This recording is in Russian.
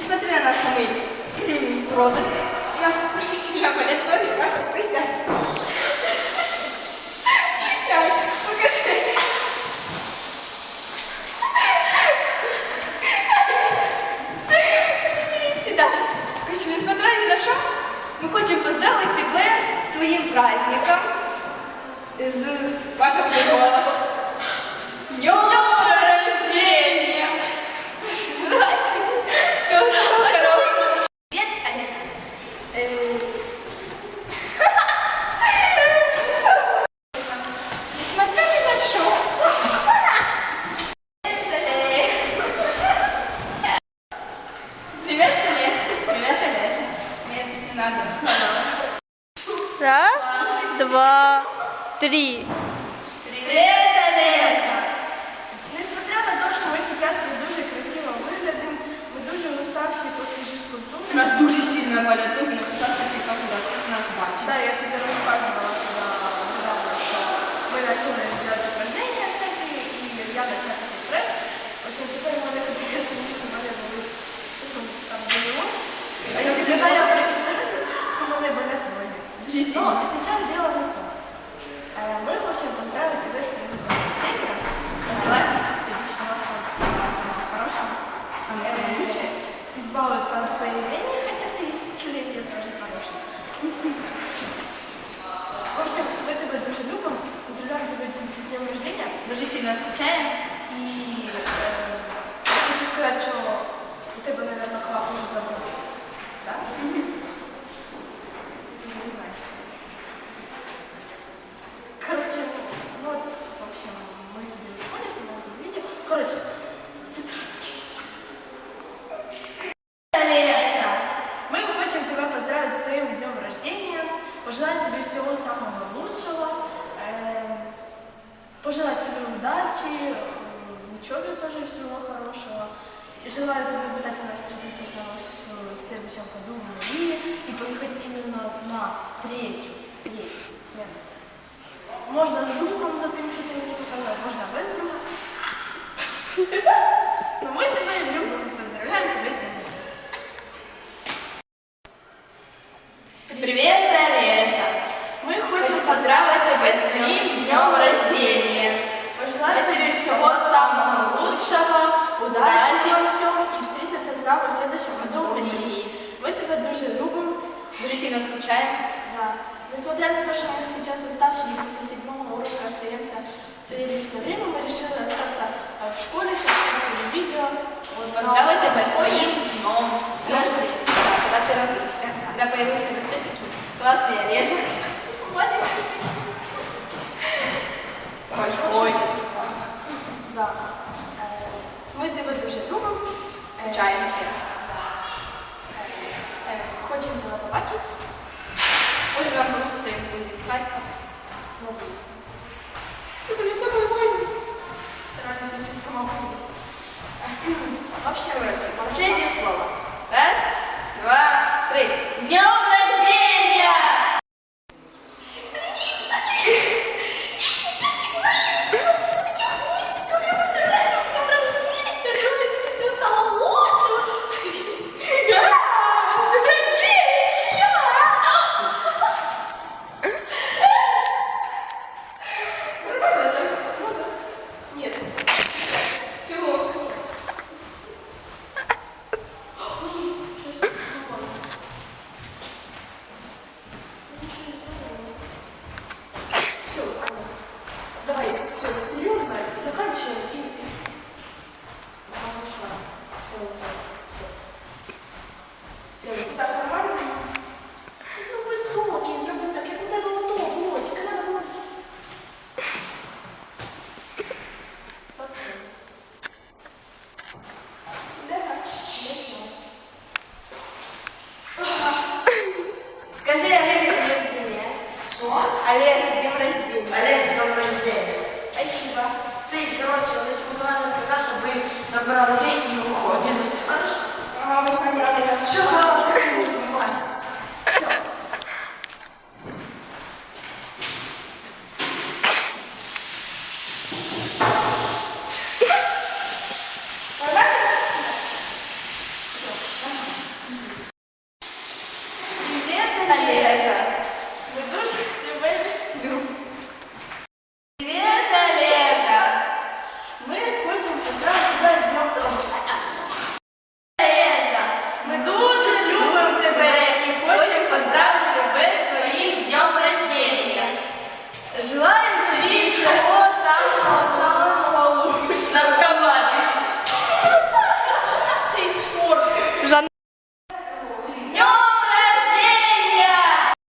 Несмотря на что мы роды, у нас очень сильно болят ноги, Маша, присядь. Присядь, покажи. Всегда. Короче, несмотря ни на что, мы хотим поздравить тебя с твоим праздником. З Паша буде голос. С днем рождения! Желайте всего самого хорошего. Привет, Олежа. Э, Несмотря ни на что. Э, Привет, Олег. Привет, Олежа. Нет, не надо. Раз, два, три. Привет, Олежа. Несмотря на те, що ми зараз не дуже красиво виглядимо, ми дуже уставші після фізкультури. У нас дуже сильно болят ноги, но сейчас такие как нас бачить. Да, я тобі розказувала, коли недавно, що ми почали робити упражнення всякі, і я почала прес. В общем, тепер у мене коли я сидю, у мене болить ну, там було. А якщо коли я присідаю, у мене болять ноги. Дуже Но сейчас дело не в том. Э, Мы хотим поздравить тебя с твоим днем рождения. Пожелать тебе всего самого хорошего, самого лучшего. избавиться от твоей лени, хотя ты и с ленью тоже хороший. В общем, мы тебя дуже любим, поздравляем тебя с днем рождения. Дуже сильно скучаем. И э, хочу сказать, что у тебя, наверное, класс уже забыл. Да? Ты не знаешь. Короче, вот, в общем, мы сидим в школе, снимаем это дурацкие видео. Олежа. Мы хотим тебя поздравить с своим днем рождения, пожелать тебе всего самого лучшего, эм, пожелать тебе удачи, в учебе тоже всего хорошего. И желаю тебе обязательно встретиться с нами в следующем году в Марии и поехать именно на третью, третью смену. Можно с другом за тем, что показал, можно без друга. Но мы тебя любим, поздравляем тебя с днем. Привет, Олежа. Мы хотим поздравить тебя с твоим днем рождения. Пожелать тебе всего самого лучшего, удачи во всем и встретиться с нами в следующем году в Рии. Мы тебя дуже любим. Дуже сильно скучаем. Да. Несмотря на то, что мы сейчас уставшие и после седьмого урока остаемся в личное время, мы решили остаться э, в школе, уже видео. Вот, Поздравить на- тебя с твоим днем рождения. Когда ты родился. Когда появился на свете классный. Маленький. Большой. Да. Е, Ми тебе дуже любимо. Е, Скучаем сейчас. е, Хочемо тебе побачити. Может, нам получится им Харьков. Надіюсь. Ты Вообще, Последнее слово. Раз, два, три. С Олег, з днем рождения. Олег, з днем рождения. Спасибо. Цель, короче, Лариса Николаевна сказала, чтобы им забрала вещи и уходим. Хорошо. А мы с ним рады, как все хорошо, не снимай. Все. Привет, Олежа.